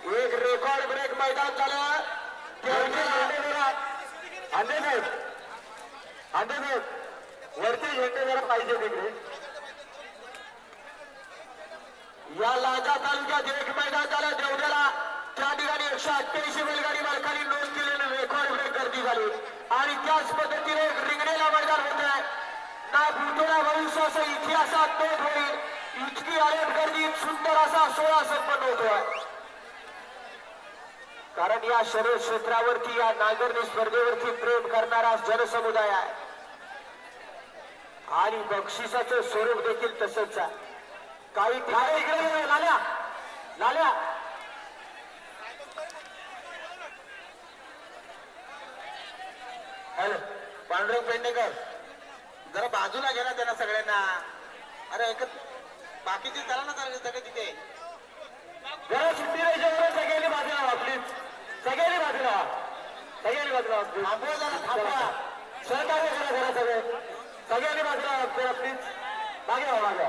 एक record break मैदान झालं. तेवढे झेंडे वरती झेंडे जरा पाहिजे तिकडे. या लाजा तालुक्यात एक मैदान झालं. देवड्याला त्या ठिकाणी एकशे अठ्ठ्याऐंशी बैलगाडी मालकांनी नोंद केलेलं रेकॉर्ड ब्रेक गर्दी झाली. आणि त्याच पद्धतीने एक रिंगणेला मैदान होत आहे ना भूतोला भविष्याचा इतिहासात नोंद होईल. इतकी अनेक गर्दी सुंदर असा सोहळा संपन्न होतोय. कारण या शरीर क्षेत्रावरती या नांगरणी स्पर्धेवरती प्रेम करणारा जनसमुदाय आहे. आणि बक्षिसाचं स्वरूप देखील तसंच आहे. काही इकडे लाल्या. लाल्या. हॅलो पांडुरंग पेडणेकर. जरा बाजूला घे ना त्यांना सगळ्यांना. अरे एकच बाकीची चला ना सगळे सगळे तिथे. जरा सुट्टी बाजूला प्लीज सगळ्यांनी बाजूला सगळ्यांनी बाजूला please. थांबवा जरा थांबवा. सहकार्य करा जरा सगळे. सगळ्यांनी बाजूला व्हा जरा प्लीज मागे व्हा मागे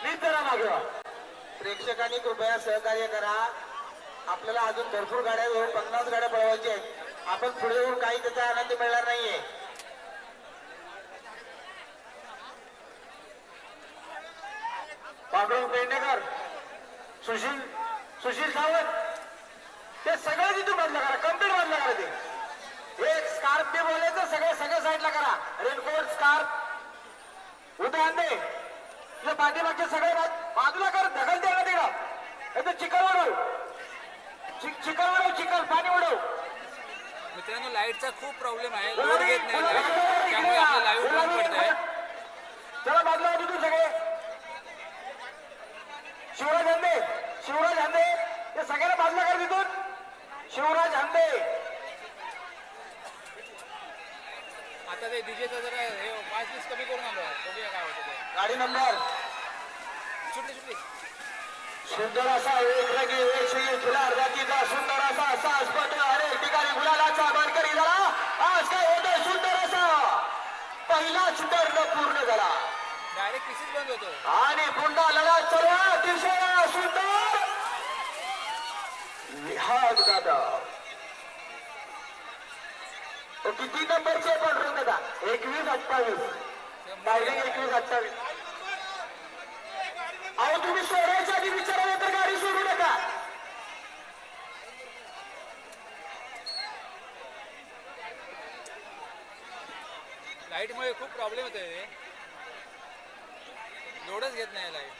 प्लीज जरा मागे व्हा. प्रेक्षकांनी कृपया सहकार्य करा. आपल्याला अजून भरपूर गाड्या येऊन पन्नास गाड्या पळवायच्या आहेत. आपण पुढे येऊन काही त्याचा आनंद मिळणार नाहीये. पेडणेकर सुशील सुशील सावंत. ते सगळं तिथून बंद करा कंप्लीट बंद करा ते. एक स्कार्फ ते बोलायचं सगळं सगळं साईडला करा. रेनकोट स्कार्फ उदाहरण दे. तुझ्या पाठीमागचे सगळे बाज- बाजूला कर ढकल दे ना तिकडं. चिकन वाढव चिक- चिकन वाढव चिकन पाणी वाढव मित्रांनो लाईटचा खूप प्रॉब्लेम आहे. लोड घेत नाही लाइट. त्यामुळे आपलं लाईव्ह बंद पडत आहे चला बाजूला तू सगळे. शिवराज हंदे शिवराज हंदे. ते सगळ्यांना बाजूला कर तिथून. शिवराज हंदे आता ते डीजेचं जरा हे पाच पीस कमी करून आलो बघूया काय होतं ते. गाडी नंबर. सुटली सुटली. सुंदर असा एक रंगी एक शिंगी फुलार जातीचा सुंदर असा असा स्पट अनेक ठिकाणी गुलालाचा मानकरी झाला आज काय होतं सुंदर असा? पहिला सुंदर न पूर्ण झाला. डायरेक्ट पीसीच बंद होतो आणि पुन्हा लढा चला अतिशय सुंदर निहाल दादा तो किती नंबरचे पण दादा? एकवीस अठ्ठावीस. डायरेक्ट एकवीस अठ्ठावीस. अहो तुम्ही सोडायच्या आधी विचारायला तर गाडी सोडू नका. लाईटमुळे खूप प्रॉब्लेम होतोय रे. लोडच घेत नाही लाइट.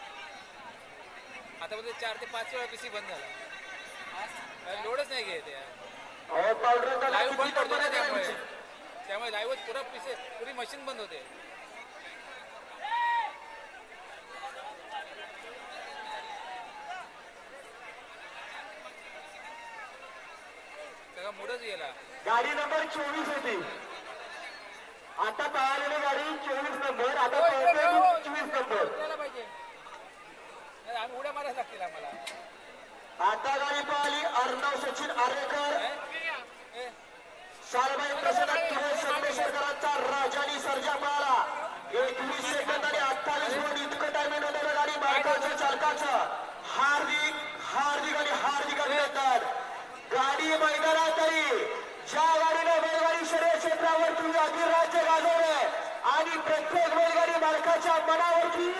आता मध्ये चार ते पाच वेळा पीसी बंद झाला. लोडच नाही घेत यार. लाईव्ह बंद पडतो ना त्यामुळे. त्यामुळे लाईव्हच पुरा पीसी पुरी मशीन बंद होते. सगळा मूडच गेला. गाडी नंबर चोवीस होती. आता पळालेली गाडी चोवीस नंबर आता. चोवीस नंबर पाहिजे. आम्ही उड्या मारायला लागतील आम्हाला. आता गाडी पळाली अर्णव सचिन आरेकर. सालबाई प्रसाद किरण संदेशकरांचा राजानी सर्जा पळाला एकवीस सेकंद आणि अठ्ठावीस मिनिट इतकं टायमिंग होतं गाडी बायकाचं चालकाचं. हार्दिक हार्दिक आणि हार्दिक अभिनंदन. गाडी मैदानात आली ज्या गाडीने बैलगाडी शर्यत क्षेत्रावरती अधिराज्य गाजवले आणि प्रत्येक बैलगाडी मालकाच्या मनावरती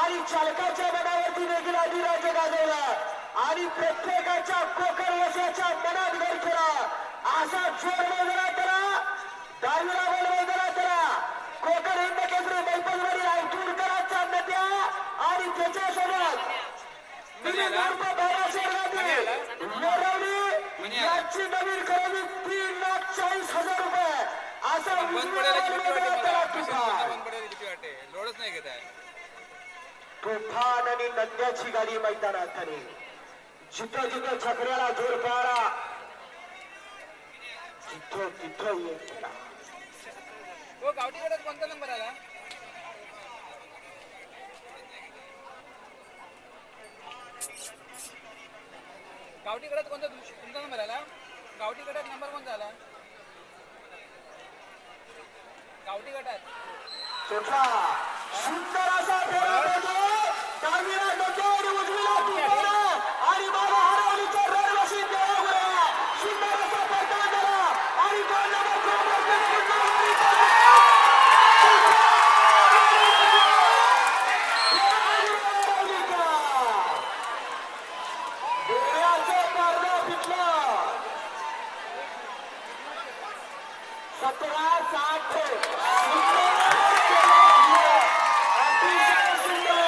आणि चालकाच्या मनावरती देखील अधिराज्य गाजवलं आणि प्रत्येकाच्या कोकण वसाच्या मनात घर केला असा जोर वगैरे करा दहावीला बोल वगैरे करा कोकण हिंद केंद्र बैपलवाडी आयटूरकरांचा नद्या आणि त्याच्यासोबत? मोरवली याची नवीन खरेदी तीन लाख चाळीस हजार रुपये. तुफान आणि नद्याची गाडी मैदानात आली. जिथं जिथं छकड्याला जोर पाळा तिथं तिथं येत. हो गावठीकडे कोणता नंबर आला? गावठी गटात कोणता नंबर आला? गावठी गटात नंबर कोणता आला? गावठी गटात सुंदर असा फेरा पडतो. डावीला डोक्यावर उजवीला तुफान आणि मला हरवलीच्या रणवशी सतरा साठ अतिशय सुंदर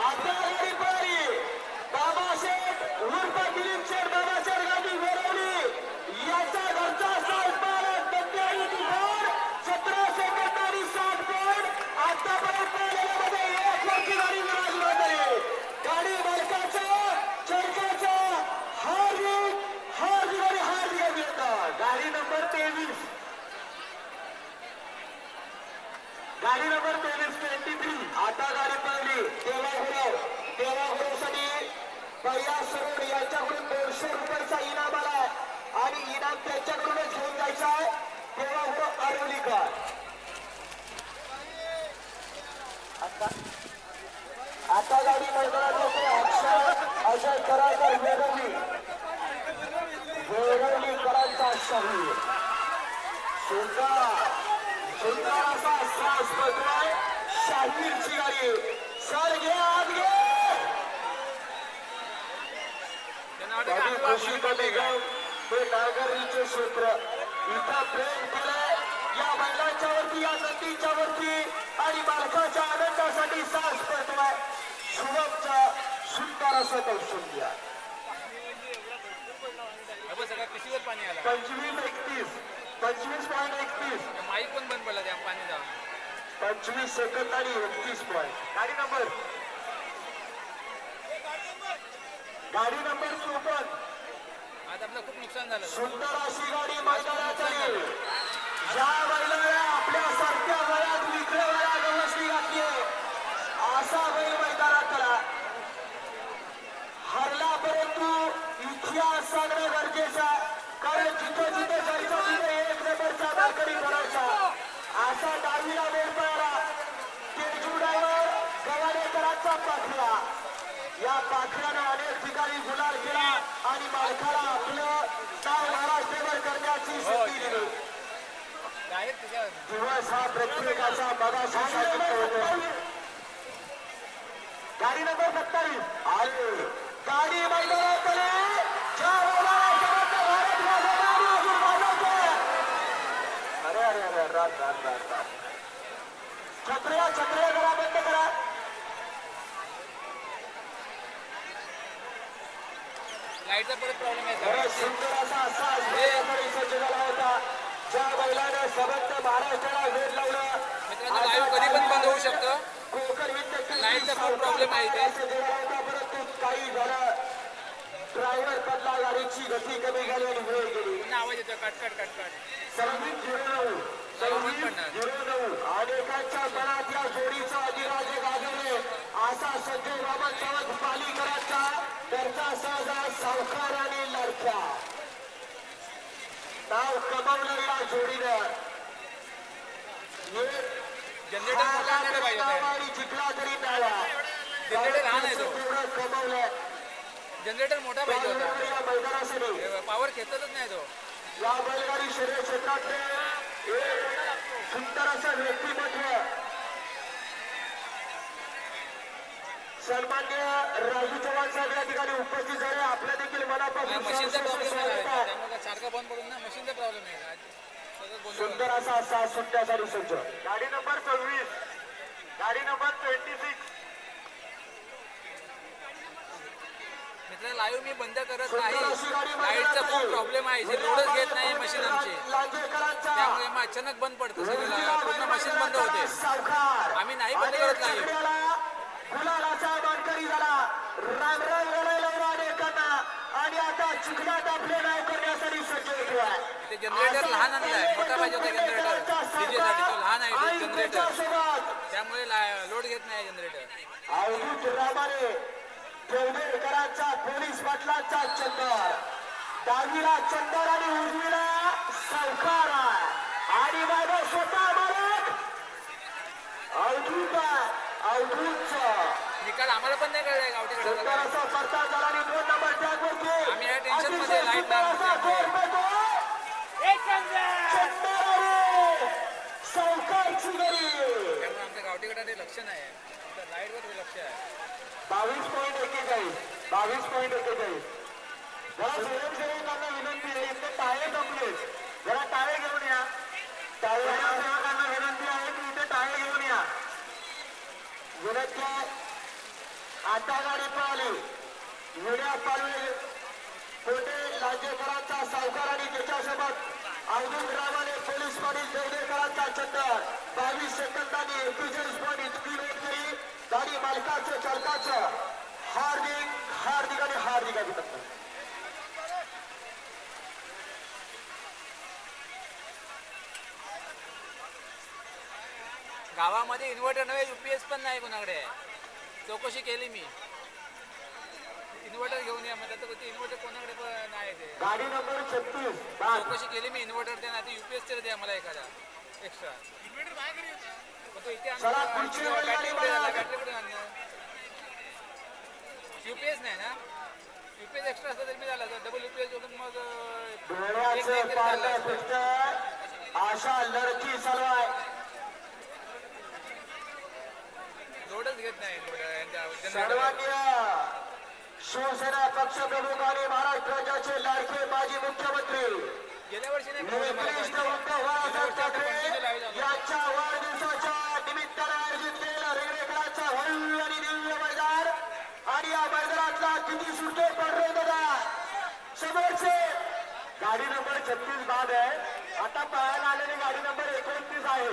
आता गाडी पळाली बाबाशेठ उर्फ दिलीप शेठ बाबाशेठ गाडी मिळवली याचा घरचा सात बालक बंद्याई तुफान सतरा सेकंद आणि साठ पॉईंट आतापर्यंत पळालेल्यामध्ये एक वरची गाडी विराजमान झाली गाडी मालकाचा चर्चाचा हार्दिक हार्दिक आणि हार्दिक अभिनंदन गाडी नंबर तेवीस गाडी नंबर तेवीस ट्वेंटी थ्री आता गाडी पळली देवाघुरव देवाघुरवसाठी पर्या सरोड यांच्याकडून दोनशे रुपयाचा इनाम आला आणि इनाम त्यांच्याकडूनच घेऊन जायचा आहे देवाघुरव आरवलीकर आता आता गाडी मैदानात येते अक्षय अजय कराकर वेरवली वेरवलीकरांचा शाही सुंदर सुंदर असा श्वास बघतोय शाहीरची गाडी सर घे आत घे! त्यांना वाटतं गाडी की अंगावर खुशी पाणी पडलंय का? हे नागरीचे क्षेत्र. इथं प्रेम केलंय. या महिलांच्या वरती या नदीच्या वरती आणि मालकाच्या आनंदासाठी सास करतोय शुभमचा सुंदर असं कौशल्य. सगळ्या पिशीवर पाणी आलं. पंचवीस एकतीस. पंचवीस पॉईंट एकतीस. माईक पण बंद पडला त्या पाणी जाऊन. पंचवीस सेकंद आणि एकतीस पॉईंट गाडी नंबर. गाडी नंबर चोपन्न आज आपलं खूप नुकसान झालं. सुंदर अशी गाडी मैदानात आली. ज्या बैलाला आपल्या सारख्या वयात वया गवसली घातली असा बैल नंबरचा मार्करी करायचा असा डावीला वेळ पळाला केजू डायव्हर गवाडेकरांचा पाखरा. या पाखरानं अनेक ठिकाणी गुलाल केला आणि मालकाला आपलं नाव महाराष्ट्रभर करण्याची संधी दिली. दिवस हा प्रत्येकाचा मगाशी सांगितलं गाडी नंबर सत्तावीस. आले. गाडी मैदानात आले. चार बैलाला समर्थ भारत माझा गाडी अजून वाजवतोय. अरे अरे अरे रात रात रात रात छत्र्या छत्र्या बंद करा. लाईटचा परत प्रॉब्लेम आहे. अरे सर सुंदर असा असा बैलाकडे सज्ज झाला होता. ज्या बैलानं समर्थ महाराष्ट्राला वेध लावलं. मित्रांनो लाईव्ह कधी पण बंद होऊ शकतं. कोकण विद्यापीठ लाईटचा खूप प्रॉब्लेम आहे इथे. सज्ज झाला होता परंतु काही झालं. ड्रायव्हर बदला गाडीची गती कमी झाली आणि वेळ गेली. आवाज येतो कट कट कट कट. सव्वीस झिरो जोडीचा गाजवले असा संजय बाबा त्यांचा सावकार आणि नाव या जोडीनं जनरेटर मोठा पाहिजे होता. जिंकला तरी मिळाला जनरेटर लहान जनरेटर मोठा पाहिजे मैदानासाठी पॉवर खेचतच नाही तो या बैलगाडी शरीर क्षेत्रात एक सुंदर असं व्यक्तिमत्व. सन्मान्य राजू चव्हाण साहेब या ठिकाणी उपस्थित झाले. आपल्या देखील मनापासून सुंदर असा साथ सुटण्यासाठी सज्ज गाडी नंबर सव्वीस गाडी नंबर ट्वेंटी सिक्स मित्र लाईव्ह मी बंद करत नाही. लाईटचा खूप प्रॉब्लेम आहे. इथे लोडच घेत नाही मशीन आमची. त्यामुळे मग अचानक बंद पडतं सगळं. पूर्ण मशीन बंद होते. आम्ही नाही बंद करत नाही. ते जनरेटर लहान आणलाय मोठा पाहिजे होता जनरेटर डीजे साठी तो लहान आहे जनरेटर त्यामुळे लोड घेत नाही जनरेटर अवधूत पाटलांचा चंदर. डावीला चंदर आणि उजवीला सावकार आहे. आणि माझा स्वतः मालक अवधूत आहे. अवधूतचं निकाल आम्हाला पण नाही कळलाय गावठी सुंदर असा फरता झाला आणि दोन नंबर आम्ही या टेन्शनमध्ये लाइट सावकारची आमच्या लक्ष नाही आहे. लाईटवर लक्ष आहे. बावीस पॉईंट एक्केचाळीस बावीस पॉईंट एक्केचाळीस मला स्वयंसेवकांना विनंती आहे इथे टाळे जमलेत जरा टाळे घेऊन या. सेवकांना विनंती आहे की इथे टाळे घेऊन या. विनंती गाडी पळाली. विड्या पालवे कोटे लांजेकरांचा सावकार आणि त्याच्यासोबत अवधूत रामाने पोलीस पाटील देवदेकरांचा चक्कर बावीस सेकंदांनी एकेचाळीस पॉईंट इतकी नोंद केली. गाडी मालकाचं चालकाचं. हार्दिक हार्दिक आणि हार्दिक अभिनंदन. गावामध्ये इन्व्हर्टर नव्हे युपीएस पण नाही कोणाकडे. चौकशी केली मी. इन्व्हर्टर घेऊन या म्हणतात तर ते इन्व्हर्टर कोणाकडे पण नाही ते. गाडी नंबर छत्तीस चौकशी केली मी इन्व्हर्टर द्या नाही युपीएस तरी द्या मला एखादा एक्स्ट्रा तो इथे आणतो. चला, पुढची युपीएस नाही ना? युपीएस एक्स्ट्रा असतं तरी मी झाला डबल युपीएस जोडून मग डोळ्याचं अशा लढती चालू आहे लोडच घेत नाही. सर्वांनी शिवसेना पक्षप्रमुख आणि महाराष्ट्र राज्याचे लाडके माजी मुख्यमंत्री. गेल्या वर्षी नाही कळलं छत्तीस बाद आहे. आता पळायला आलेली गाडी नंबर एकोणतीस आहे.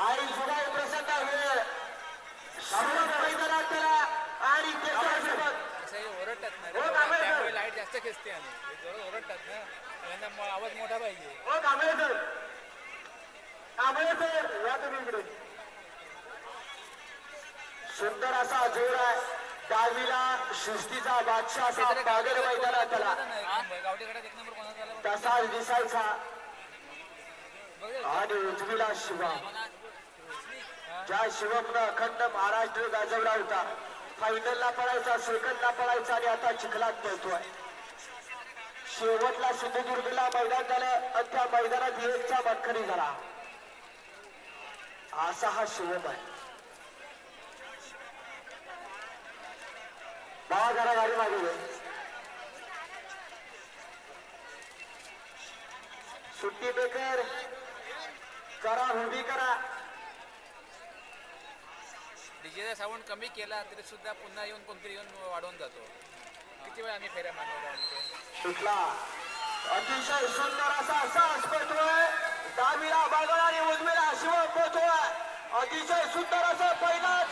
आणि जुगाई प्रसंग वेळ मैदानात. त्याला आणि हे लाइट जास्त खेचते हे जोरात ओरडतात ना. आवाज मोठा पाहिजे. हो कांबळे सर कांबळे सर या तुम्ही इकडे. सुंदर असा जोर आहे. डावीला शिस्तीचा बादशाह गावठी मैदानात त्याला. तसाच दिसायचा. आणि उजवीला शिवा ज्या शिवमनं अखंड महाराष्ट्र गाजवला होता फायनलला पळायचा सेकंडला पळायचा आणि आता चिखलात पळतोय. शेवटला सिंधुदुर्गला मैदान झालं आणि त्या मैदानात एकचा बटखरी झाला. असा हा शिवम आहे. बाबा जरा गाडी मागे. सुट्टी बेकर करा उभी करा. डीजेचा साऊंड कमी केला तरी सुद्धा पुन्हा येऊन कोणतरी येऊन वाढवून जातो. किती वेळा आम्ही फेऱ्या तिथे सुटला. अतिशय सुंदर असा सास पळतोय डावीला बागळ आणि उजवीला शिव पळतोय अतिशय सुंदर असं पहिलाच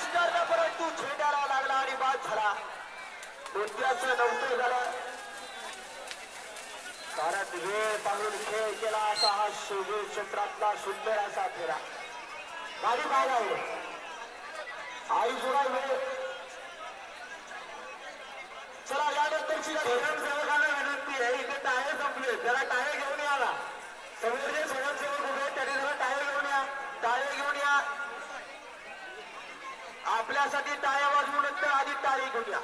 परंतु छेड्याला लागला आणि बाद झाला. कोणत्याच नव्हतं झालं कारण वेळ पाहून खेळ केला असा हा शिववीर क्षेत्रातला सुंदर असा फेरा. गाडी बाहेर आहे आई जुना वेळ. चला यानंतरची स्वयंसेवकाला विनंती आहे इथे टायर संपले. त्याला टायर घेऊन याला समोर जे स्वयंसेवक उभे त्याने त्यांनी जरा टाळे घेऊन या. टायर घेऊन या. आपल्यासाठी टाळ्या वाजवू नंतर आधी टाळी घेऊन या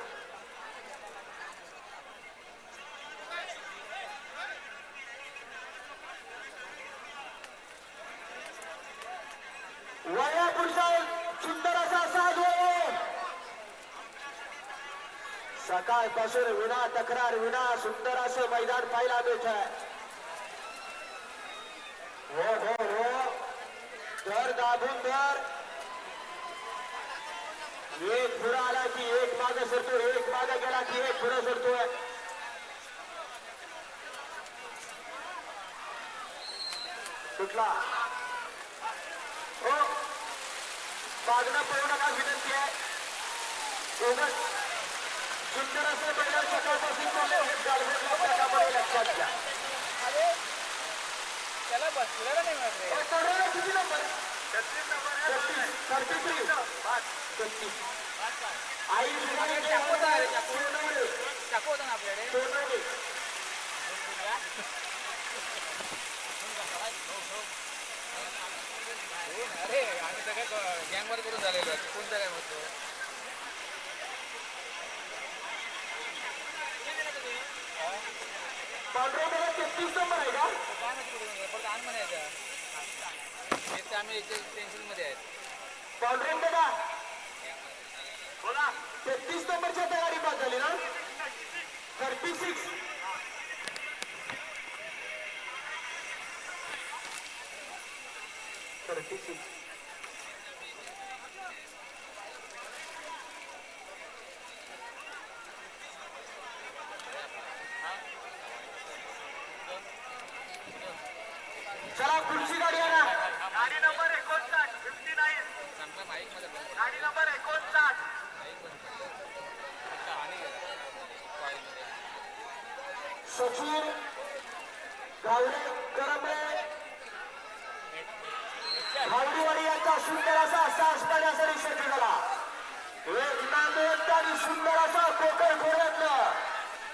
वया पुरुषा सुंदर असा साज आहे कसूर विना तक्रार विना सुंदर असं मैदान पाहिला मिळत हो हो हो. दर दाबून दर. एक पुढं आला की एक मागे सरतो एक मागे गेला की एक पुढं सरतोय. कुठला हो. मागणं पडू नका विनंती आहे? त्याला बसलेला नाही. छत्तीस. आई होता ना आपल्याकडे सोनवणे. अरे आम्ही सगळं गँगवर करून झालेलो आहे. कोणतं काय म्हणतो पांढरवण्याला तेहतीस नंबर आहे का काय माहिती कुठून गेला? फक्त आण म्हणायचं एक तर आम्ही टेन्शनमध्ये बोला. तेहतीस बाद झाली ना? थर्टी सिक्स थर्टी सिक्स चला पुढची गाडी आणा गाडी नंबर एकोणसाठ फिफ्टी नाईन चांगला माईकमध्ये बंद गाडी नंबर एकोणसाठ माईक बंद फक्त आणि कॉईलमध्ये सचिन गावडे करंबळे भावडीवाडी यांचा सुंदर असा सास पाण्यासाठी सज्ज झाला एक नांदेड आणि सुंदर असा कोकण खोऱ्यातलं.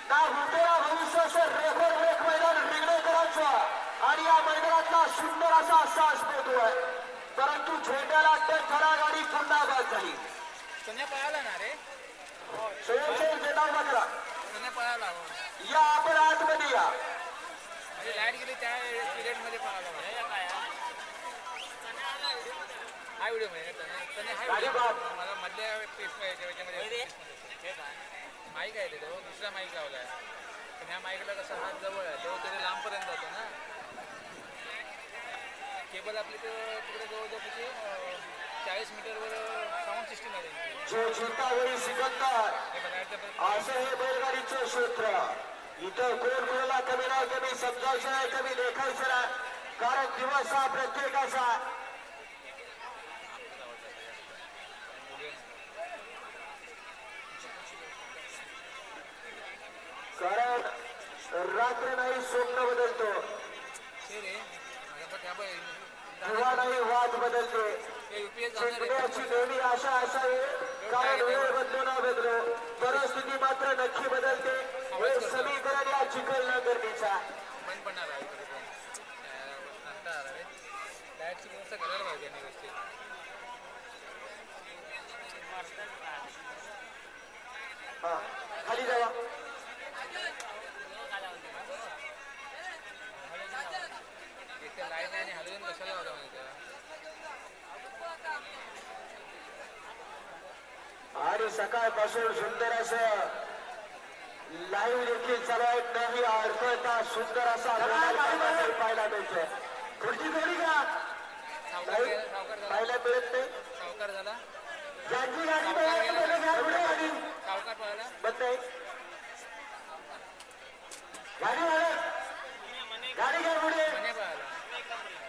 ना उद्या भविष्याचं रेकॉर्ड ब्रेक मैदान रिंगणेकरांचं आणि या मैदानातला सुंदर असा सास पोहतोय परंतु झेंड्याला झाला. गाडी पुन्हा बाद झाली स्वयंसेवक झेंडा उभा करा. या आपण आतमध्ये या. म्हणजे लाइट गेली त्या पिरियडमध्ये पळाला. हा व्हिडिओमध्ये मला मधल्या याच्यामध्ये माईक आहे ते तो दुसरा माईक लावलाय पण ह्या माईकला कसं हात जवळ आहे तो तरी लांबपर्यंत जातो ना केबल आपली तर तिकडे जवळजवळ किती चाळीस मीटरवर साऊंड सिस्टीम आहे असं हे बैलगाडीचं क्षेत्र इथं कोण कोणाला कमी नाही कमी समजायचं कमी लेखायचं कारण दिवस हा प्रत्येकाचा कारण रात्र नाही स्वप्न बदलतो. ते किंवा नाही वाद बदलते. हे नेहमी आशा असावी कारण वेळ बदलो ना बदलो. परिस्थिती मात्र नक्की बदलते. हे समीकरण या चिकलणं गरजेचा बंद पडणार आहे तरी पण कंटाळा आला रे लाईटची व्यवस्था करायला पाहिजे यांनी व्यवस्थित हा खाली जावा एक तर लाइट नाही आणि सकाळपासून सुंदर असं लाईव्ह देखील चालू आहे. नाही अडकळता सुंदर असा पाहायला मिळतोय. पुढची जोडी का? पाहायला मिळत नाही. सावकार झाला. ज्यांची गाडी गाडी. बंद आहे. गाडी घ्या पुढे मने पळाला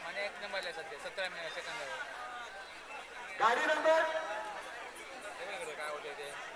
मने एक नंबरला आहे सध्या सतरा मिनिट सेकंदावर. गाडी नंबर? काय होते ते?